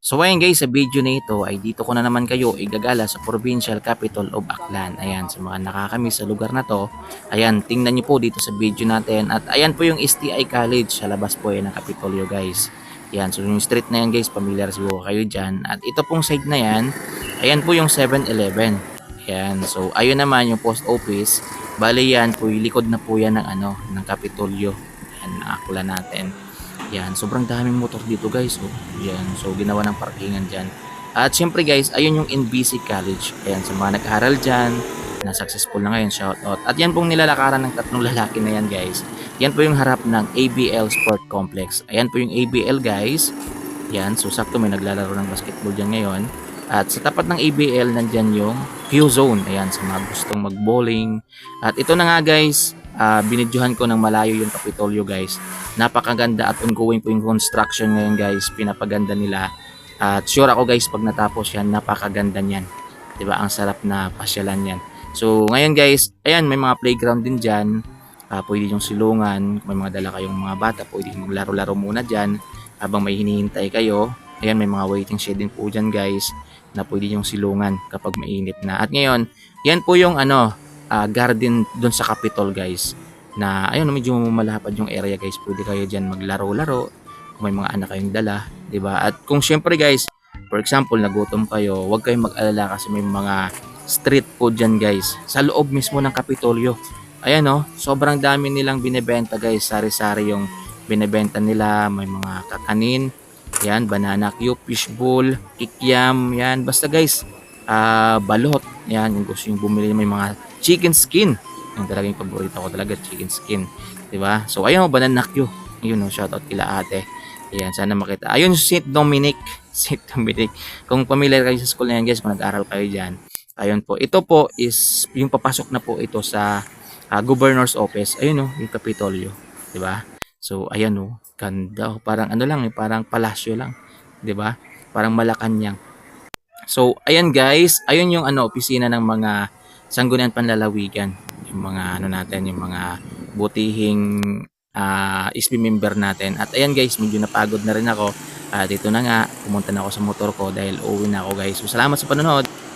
So ayun guys, sa video na ito ay dito ko na naman kayo igagala sa provincial capital of Aklan. Ayan, sa mga nakakamiss sa lugar na to, ayan, tingnan nyo po dito sa video natin. At ayan po yung STI College, sa labas po yan ng Kapitolyo guys. Ayan, so yung street na yan guys, familiar siguro kayo dyan. At ito pong side na yan, ayan po yung 7-Eleven. Ayan, so ayun naman yung post office. Bali yan po, likod na po yan ng ano, ng Kapitolyo. Ayan, Aklan natin. Yan, sobrang daming motor dito guys. Oh. Yan, so ginawa ng parkingan dyan. At syempre guys, ayun yung NBC College. Ayan, sa mga nag-aaral dyan, na successful na ngayon, shout out. At yan pong nilalakaran ng tatlong lalaki na yan guys. Yan po yung harap ng ABL Sport Complex. Ayan po yung ABL guys. Yan, so sakto may naglalaro ng basketball dyan ngayon. At sa tapat ng ABL, nandyan yung Q Zone. Ayan, sa mga gustong mag-bowling. At ito na nga guys, ah binidyohan ko ng malayo yung Kapitolyo guys. Napakaganda at ongoing po yung construction ngayon guys. Pinapaganda nila. At sure ako guys pag natapos yan napakaganda niyan. 'di ba? Ang sarap na pasyalan yan so ngayon guys ayan may mga playground din diyan uh, pwede yung silungan. Kung may mga dala kayong mga bata pwede maglaro-laro muna diyan habang may hinihintay kayo. Ayan may mga waiting shed din po diyan guys na pwede yung silungan kapag mainit na. At ngayon yan po yung ano ah, garden doon sa Capitol guys. Na ayun medyo malapad yung area guys. Pwede kayo diyan maglaro-laro. Kung may mga anak kayong dala 'di ba? At kung syempre guys for example nagutom kayo huwag kayong mag-alala kasi may mga street food diyan guys. Sa loob mismo ng Kapitolyo. Ayan oh sobrang dami nilang binebenta guys. Sari-sari yung binebenta nila. May mga kakanin. Yan banana cue fishbowl kikiam. Yan basta guys ah balot yan kung gusto yung bumili may mga chicken skin yung talagang paborito ko talaga chicken skin ba so ayun banana Q yun oh, shoutout kila ate Ayan, sana makita. Ayun, St. Dominic. St. Dominic. Kung familiar kayo sa school na yan, guys, kung nag-aral kayo dyan. Ayun po. Ito po is, yung papasok na po ito sa ah, governor's office. Ayun oh, yung Kapitolyo. ba So, ayan oh, ganda. Parang ano lang, eh, parang palasyo lang. ba Parang Malacanang. So, ayan guys, ayun yung ano, opisina ng mga sanggunian panlalawigan. Yung mga ano natin, yung mga butihing ah SB member natin. At ayan guys, medyo napagod na rin ako. At ito na nga, pumunta na ako sa motor ko dahil uwi na ako guys. So, salamat sa panonood.